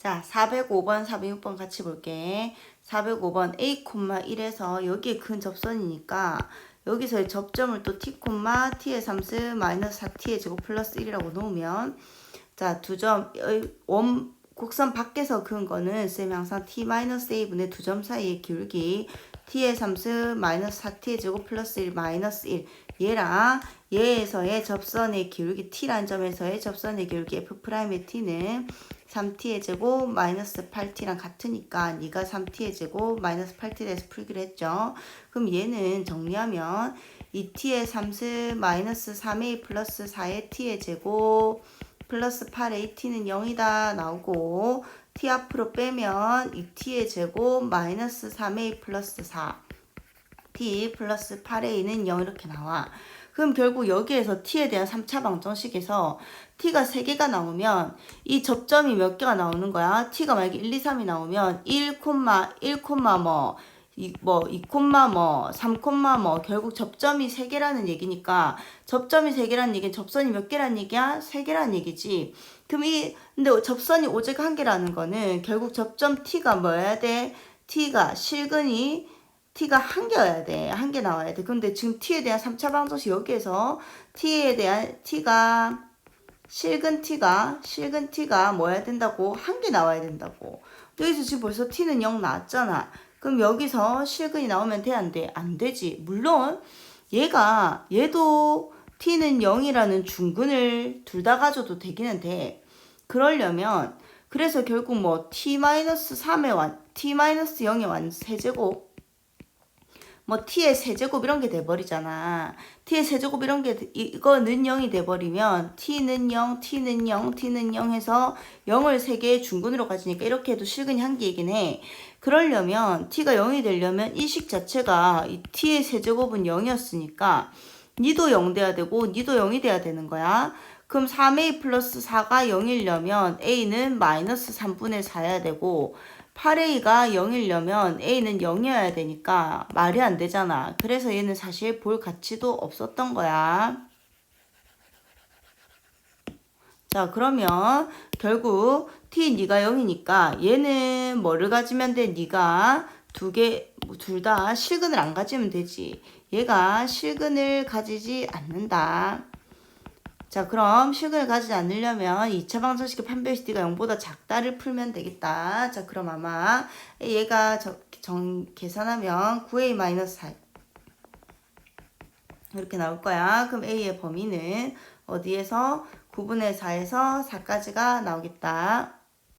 자, 405번, 406번 같이 볼게. 405번 A, 1에서 여기에 근 접선이니까 여기서의 접점을 또 T, T의 3스 마이너스 4T의 제곱 플러스 1이라고 놓으면 자, 두 점, 어, 원, 곡선 밖에서 그은 거는 쌤이 항상 T 마이너스 두 점 사이의 기울기 T의 3스 마이너스 4T의 제곱 플러스 1 마이너스 1 얘랑 얘에서의 접선의 기울기 T란 점에서의 접선의 기울기 F'의 T는 3t의 제곱 마이너스 8t랑 같으니까 네가 3t의 제곱 마이너스 8t 대해서 풀기로 했죠. 그럼 얘는 정리하면 2t의 3스 마이너스 3a 플러스 4의 t의 제곱 플러스 8a t는 0이다 나오고 t 앞으로 빼면 2t의 제곱 마이너스 3a 플러스 4 t 플러스 8a는 0 이렇게 나와. 그럼 결국 여기에서 t에 대한 3차 방정식에서 t가 3개가 나오면 이 접점이 몇 개가 나오는 거야? t가 만약에 1, 2, 3이 나오면 1, 1, 뭐, 이, 뭐, 2, 뭐, 3, 뭐, 결국 접점이 3개라는 얘기니까, 접점이 3개라는 얘기는 접선이 몇 개라는 얘기야? 3개라는 얘기지. 그럼 이, 근데 접선이 오직 한 개라는 거는 결국 접점 t가 뭐여야 돼? t가 실근이 t가 한 개여야 돼. 한 개 나와야 돼. 근데 지금 t에 대한 3차 방정식 여기에서 t에 대한 t가 실근 t가 실근 t가 뭐야 된다고 한 개 나와야 된다고. 여기서 지금 벌써 t는 0 나왔잖아. 그럼 여기서 실근이 나오면 돼 안 돼? 안 되지. 물론 얘가 얘도 t는 0이라는 중근을 둘 다 가져도 되기는 돼. 그러려면 그래서 결국 뭐 t-3의 완 t-0의 완 세제곱 뭐 t의 세제곱 이런 게 돼버리잖아. t의 세제곱 이런 게 이거는 0이 돼버리면 t는 0, t는 0, t는 0 해서 0을 3개의 중근으로 가지니까 이렇게 해도 실근이 한 개이긴 해. 그러려면 t가 0이 되려면 이 식 자체가 이 t의 세제곱은 0이었으니까 니도 0 돼야 되고 니도 0이 돼야 되는 거야. 그럼 3a 플러스 4가 0이려면 a는 마이너스 3분의 4여야 되고 8a가 0이려면 a는 0이어야 되니까 말이 안 되잖아. 그래서 얘는 사실 볼 가치도 없었던 거야. 자 그러면 결국 t 네가 0이니까 얘는 뭐를 가지면 돼? 네가 두 개 둘 다 실근을 안 가지면 되지. 얘가 실근을 가지지 않는다. 자 그럼 식을 가지지 않으려면 2차 방정식의 판별식 D가 0보다 작다를 풀면 되겠다. 자 그럼 아마 얘가 저, 정, 계산하면 9A-4 이렇게 나올 거야. 그럼 A의 범위는 어디에서 9분의 4에서 4까지가 나오겠다.